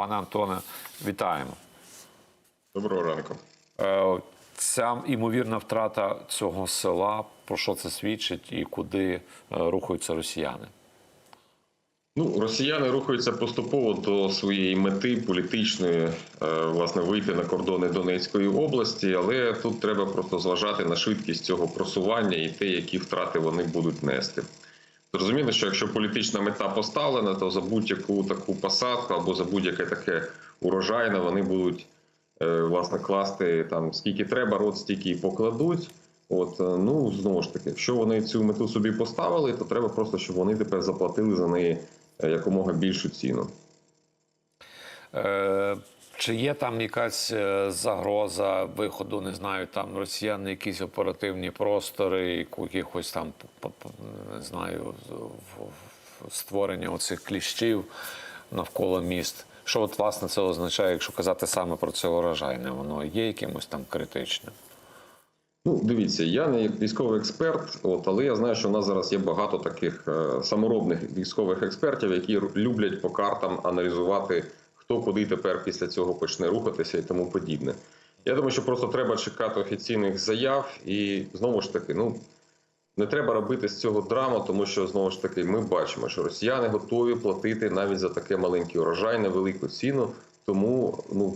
Пане Антоне, вітаємо. Доброго ранку. Е, Ця імовірна втрата цього села, про що це свідчить і куди е, рухаються росіяни? Ну, росіяни рухаються поступово до своєї мети політичної, е, власне, вийти на кордони Донецької області, але тут треба просто зважати на швидкість цього просування і те, які втрати вони будуть нести. Зрозуміло, що якщо політична мета поставлена, то за будь-яку таку посадку або за будь-яке таке урожайне вони будуть е, власне класти там скільки треба, рот стільки і покладуть. От е, ну знову ж таки, якщо вони цю мету собі поставили, то треба просто, щоб вони тепер заплатили за неї е, якомога більшу ціну. Чи є там якась е, загроза виходу, не знаю, там росіян якісь оперативні простори, якихось там не знаю, створення оцих кліщів навколо міст? Що от власне це означає, якщо казати саме про це урожайне, воно є якимось там критичним? Ну, дивіться, я не як військовий експерт, от але я знаю, що в нас зараз є багато таких е, саморобних військових експертів, які люблять по картам аналізувати, хто куди тепер після цього почне рухатися і тому подібне. Я думаю, що просто треба чекати офіційних заяв, і знову ж таки, ну не треба робити з цього драму, тому що знову ж таки ми бачимо, що росіяни готові платити навіть за таке маленький урожай невелику ціну. Тому ну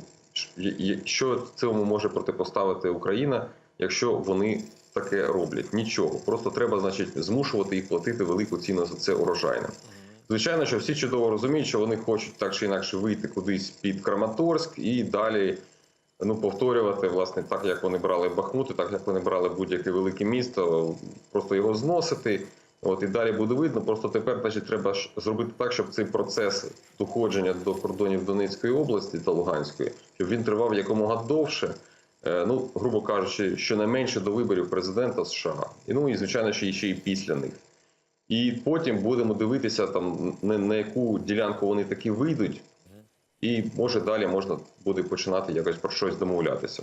що цьому може протипоставити Україна, якщо вони таке роблять? Нічого. Просто треба, значить, змушувати їх платити велику ціну за це урожайне. Звичайно, що всі чудово розуміють, що вони хочуть так чи інакше вийти кудись під Краматорськ і далі ну, повторювати, власне, так як вони брали Бахмут, і так як вони брали будь-яке велике місто, просто його зносити. От і далі буде видно. Просто тепер значить, треба зробити так, щоб цей процес доходження до кордонів Донецької області та Луганської, щоб він тривав якомога довше. Е, Ну, грубо кажучи, щонайменше до виборів президента США, і ну і звичайно, ще й ще й після них. І потім будемо дивитися там на, на яку ділянку вони таки вийдуть, і може далі можна буде починати якось про щось домовлятися.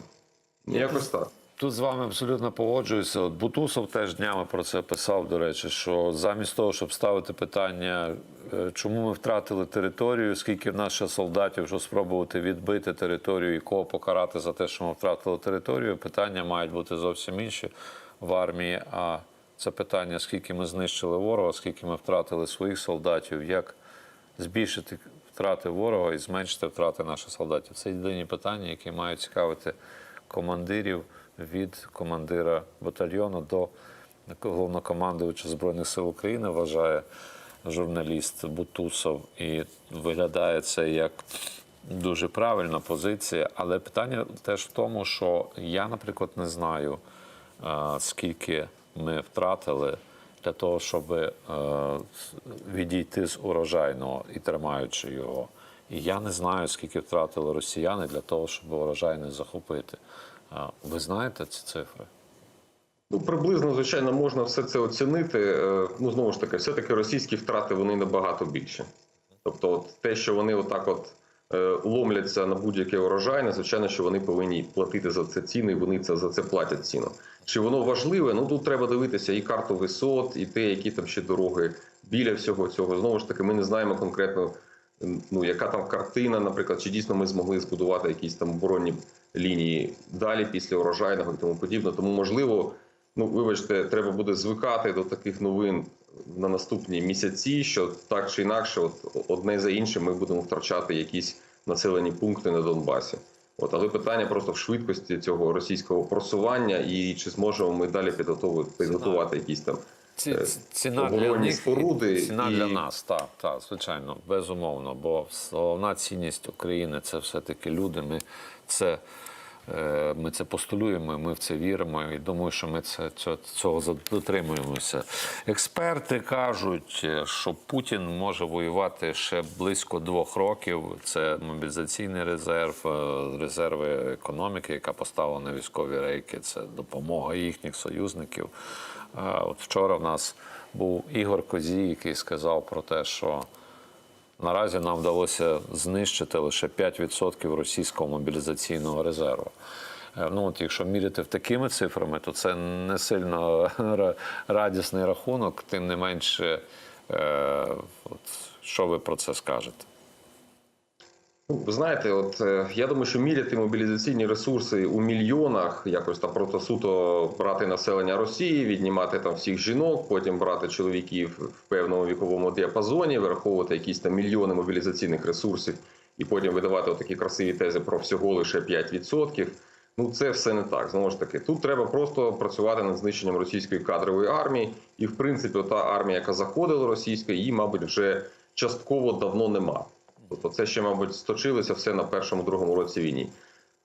Якось так. Тут з вами абсолютно погоджуюся. От Бутусов теж днями про це писав, до речі, що замість того, щоб ставити питання, е, чому ми втратили територію, скільки в нас ще солдатів, щоб спробувати відбити територію і кого покарати за те, що ми втратили територію, питання мають бути зовсім інші в армії. А це питання, скільки ми знищили ворога, скільки ми втратили своїх солдатів, як збільшити втрати ворога і зменшити втрати наших солдатів. Це єдині питання, які мають цікавити командирів від командира батальйону до головнокомандувача Збройних сил України, вважає журналіст Бутусов. І виглядає це як дуже правильна позиція. Але питання теж в тому, що я, наприклад, не знаю, е, скільки ми втратили для того, щоб е, відійти з урожайного і тримаючи його. І я не знаю, скільки втратили росіяни для того, щоб урожай не захопити. Ви знаєте ці цифри? Ну, приблизно, звичайно, можна все це оцінити. Е, Ну, знову ж таки, все-таки російські втрати вони набагато більше. Тобто, от те, що вони отак от ломляться на будь-яке урожайне, звичайно, що вони повинні платити за це ціни, і вони це за це платять ціну. Чи воно важливе? Ну тут треба дивитися і карту висот, і те, які там ще дороги біля всього цього. Знову ж таки, ми не знаємо конкретно, ну яка там картина, наприклад, чи дійсно ми змогли збудувати якісь там оборонні лінії далі після урожайного і тому подібне. Тому можливо. Ну, вибачте, треба буде звикати до таких новин на наступні місяці, що так чи інакше, от одне за іншим, ми будемо втрачати якісь населені пункти на Донбасі. От, але питання просто в швидкості цього російського просування і чи зможемо ми далі підготувати, підготувати якісь там Ці, е, ціна для них, споруди ціна і- для нас, так, так, звичайно, безумовно. Бо головна цінність України це все-таки люди. Ми це, ми це постулюємо, ми в це віримо. І думаю, що ми це, цього, дотримуємося. Експерти кажуть, е, що Путін може воювати ще близько двох років. Це мобілізаційний резерв, е, резерви економіки, яка поставлена на військові рейки. Це допомога їхніх союзників. Е, От вчора в нас був Ігор Козій, який сказав про те, що наразі нам вдалося знищити лише 5% російського мобілізаційного резерву. Е, Ну, от якщо міряти в такими цифрами, то це не сильно радісний рахунок, тим не менше, е, от, що ви про це скажете? Ну, ви знаєте, от е, я думаю, що міряти мобілізаційні ресурси у мільйонах, якось там просто суто брати населення Росії, віднімати там всіх жінок, потім брати чоловіків в певному віковому діапазоні, враховувати якісь там мільйони мобілізаційних ресурсів, і потім видавати такі красиві тези про всього лише 5%. Ну, це все не так. Знову ж таки, тут треба просто працювати над знищенням російської кадрової армії. І, в принципі, та армія, яка заходила російська, її, мабуть, вже частково давно нема. Тобто, це ще, мабуть, сточилося все на першому другому році війні.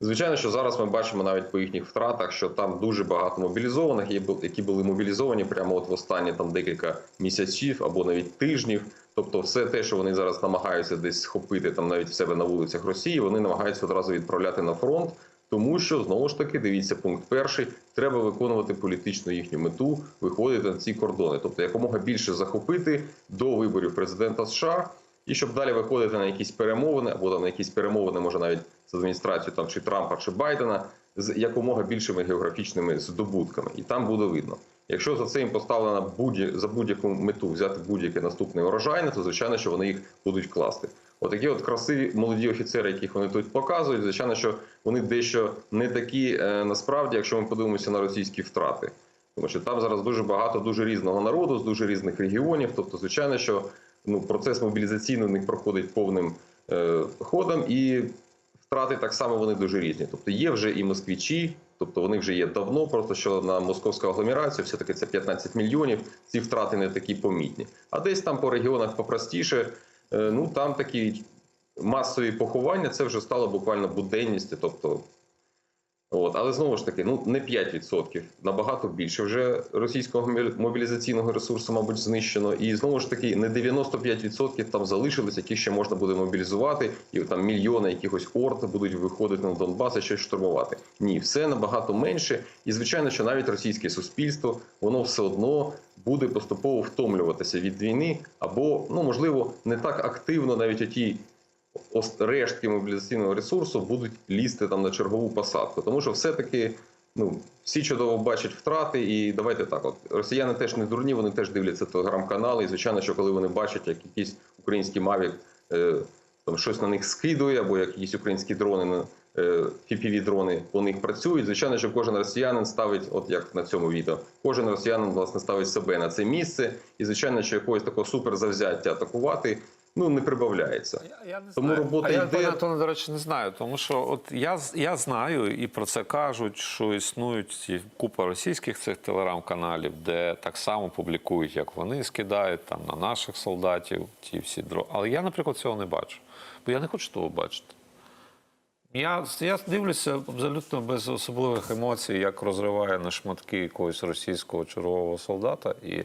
Звичайно, що зараз ми бачимо навіть по їхніх втратах, що там дуже багато мобілізованих, які були мобілізовані прямо от в останні там декілька місяців або навіть тижнів. Тобто, все те, що вони зараз намагаються десь схопити там навіть в себе на вулицях Росії, вони намагаються одразу відправляти на фронт. Тому що знову ж таки дивіться пункт перший: треба виконувати політичну їхню мету, виходити на ці кордони, тобто якомога більше захопити до виборів президента США, і щоб далі виходити на якісь перемовини або там на якісь перемовини, може навіть з адміністрацією там чи Трампа чи Байдена, з якомога більшими географічними здобутками, і там буде видно. Якщо за це їм поставлено будь за будь-яку мету взяти будь-яке наступне урожайне, то звичайно, що вони їх будуть класти. Отакі от красиві молоді офіцери, яких вони тут показують, звичайно, що вони дещо не такі е, насправді, якщо ми подивимося на російські втрати. Тому що там зараз дуже багато дуже різного народу з дуже різних регіонів. Тобто, звичайно, що ну процес мобілізаційний у них проходить повним е, ходом, і втрати так само вони дуже різні. Тобто є вже і москвичі, тобто вони вже є давно. Просто що на московську агломерацію, все таки це 15 мільйонів. Ці втрати не такі помітні. А десь там по регіонах попростіше. Е, ну там такі масові поховання, це вже стало буквально буденністю. Тобто, от, але знову ж таки, ну не 5%, набагато більше вже російського мобілі- мобілізаційного ресурсу, мабуть, знищено. І знову ж таки, не 95% там залишилось, які ще можна буде мобілізувати, і там мільйони якихось орд будуть виходити на Донбас і щось штурмувати. Ні, все набагато менше. І звичайно, що навіть російське суспільство воно все одно буде поступово втомлюватися від війни, або ну можливо не так активно навіть оті рештки мобілізаційного ресурсу будуть лізти там на чергову посадку, тому що все-таки ну всі чудово бачать втрати, і давайте так. От росіяни теж не дурні, вони теж дивляться телеграм-канали. І звичайно, що коли вони бачать, як якийсь український мавік е, там щось на них скидує, або як якісь українські дрони на fpv дрони по них працюють. Звичайно, що кожен росіянин ставить, от як на цьому відео, кожен росіянин власне ставить себе на це місце, і звичайно, що якогось такого суперзавзяття атакувати ну не прибавляється. Я, я не Тому знаю. робота а йде. пане Антоне, до речі, не знаю. Тому що от я, я знаю і про це кажуть, що існують купа російських цих телеграм-каналів, де так само публікують, як вони скидають там на наших солдатів ті всі дро. Але я, наприклад, цього не бачу. Бо я не хочу того бачити. Я, я дивлюся абсолютно без особливих емоцій, як розриває на шматки якогось російського чергового солдата. І,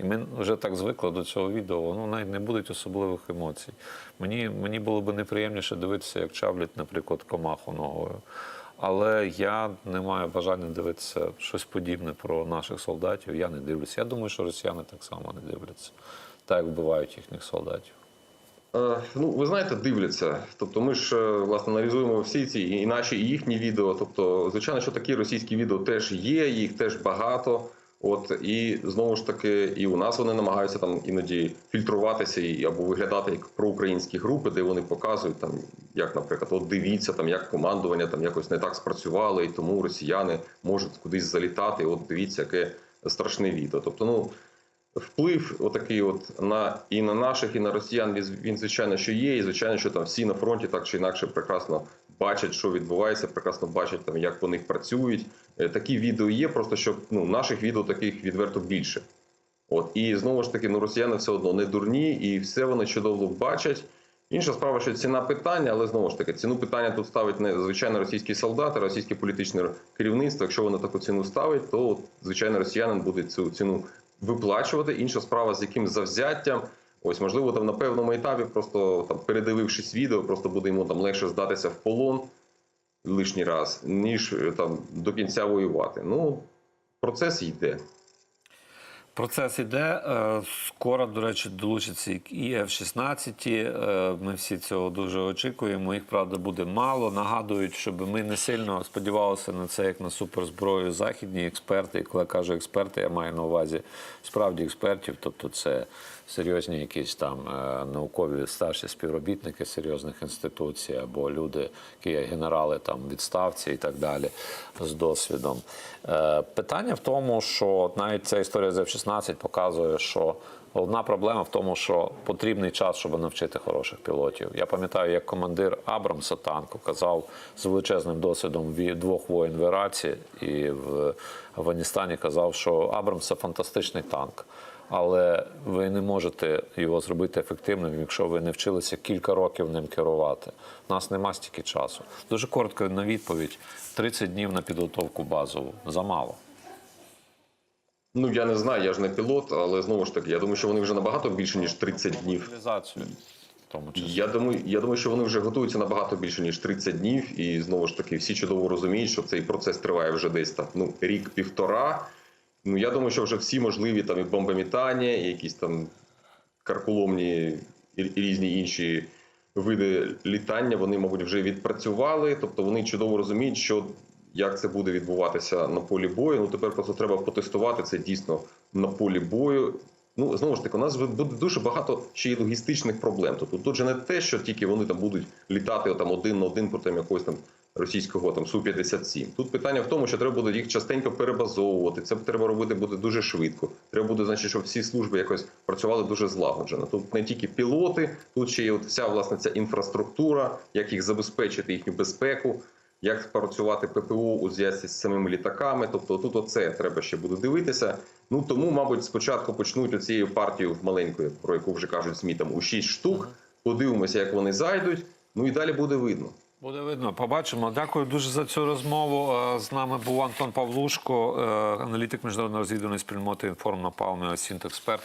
і ми вже так звикли до цього відео, воно навіть не буде особливих емоцій. Мені, мені було б неприємніше дивитися, як чавлять, наприклад, комаху ногою. Але я не маю бажання дивитися щось подібне про наших солдатів. Я не дивлюся. Я думаю, що росіяни так само не дивляться, так як вбивають їхніх солдатів. Е, Ну, ви знаєте, дивляться. Тобто, ми ж е, власне аналізуємо всі ці і наші, і їхні відео. Тобто, звичайно, що такі російські відео теж є, їх теж багато. От і знову ж таки, і у нас вони намагаються там іноді фільтруватися і або виглядати як проукраїнські групи, де вони показують там, як, наприклад, от дивіться, там як командування там якось не так спрацювало, і тому росіяни можуть кудись залітати. От дивіться, яке страшне відео. Тобто, ну вплив отакий от на і на наших, і на росіян він, звичайно що є, і звичайно, що там всі на фронті так чи інакше прекрасно бачать, що відбувається, прекрасно бачать там, як по них працюють. Е, Такі відео є, просто що ну наших відео таких відверто більше. От і знову ж таки, ну росіяни все одно не дурні, і все вони чудово бачать. Інша справа, що ціна питання, але знову ж таки, ціну питання тут ставить не звичайно російський солдат, а російське політичне керівництво. Якщо воно таку ціну ставить, то звичайно росіянин буде цю ціну виплачувати. Інша справа, з яким завзяттям. Ось, можливо, там на певному етапі, просто там передивившись відео, просто буде йому там легше здатися в полон лишній раз, ніж е, там до кінця воювати. Ну, процес йде. Процес іде. Е, Скоро, до речі, долучаться і F-16. Е, Ми всі цього дуже очікуємо. Їх, правда, буде мало. Нагадують, щоб ми не сильно сподівалися на це, як на суперзброю західні експерти. І коли кажу експерти, я маю на увазі справді експертів, тобто це серйозні якісь там е, наукові старші співробітники серйозних інституцій або люди, які є генерали там відставці і так далі з досвідом. Е, Питання в тому, що навіть ця історія з F-16 показує, що головна проблема в тому, що потрібний час, щоб навчити хороших пілотів. Я пам'ятаю, як командир Абрамса танку казав з величезним досвідом ві- двох воєн в Іраці і в Афганістані казав, що Абрамс це фантастичний танк. Але ви не можете його зробити ефективним, якщо ви не вчилися кілька років ним керувати. У нас нема стільки часу. Дуже коротко на відповідь: 30 днів на підготовку базову замало. Ну я не знаю, я ж не пілот, але знову ж таки, я думаю, що вони вже набагато більше ніж 30 днів. Тому. Я думаю, я думаю, що вони вже готуються набагато більше ніж 30 днів, і знову ж таки, всі чудово розуміють, що цей процес триває вже десь там ну рік-півтора. Ну я думаю, що вже всі можливі там і бомбомітання, і якісь там карколомні і різні інші види літання, вони, мабуть, вже відпрацювали. Тобто вони чудово розуміють, що як це буде відбуватися на полі бою. Ну тепер просто треба потестувати це дійсно на полі бою. Ну знову ж таки, у нас буде дуже багато ще й логістичних проблем. Тобто тут же не те, що тільки вони там будуть літати там один на один проти якогось там російського там су 57 Тут питання в тому, що треба буде їх частенько перебазовувати. Це треба робити буде дуже швидко. Треба буде, значить, щоб всі служби якось працювали дуже злагоджено. Тут не тільки пілоти, тут ще й от вся власне ця інфраструктура, як їх забезпечити їхню безпеку. Як працювати ППО у зв'язці з самими літаками? Тобто тут оце треба ще буде дивитися. Ну тому, мабуть, спочатку почнуть оцією партією маленькою, про яку вже кажуть ЗМІ, там у 6 штук. Подивимося, як вони зайдуть. Ну і далі буде видно. Буде видно, побачимо. Дякую дуже за цю розмову. Е, З нами був Антон Павлушко, е, аналітик міжнародної розвідувальної спільноти інформ напалмі Сінт експерт.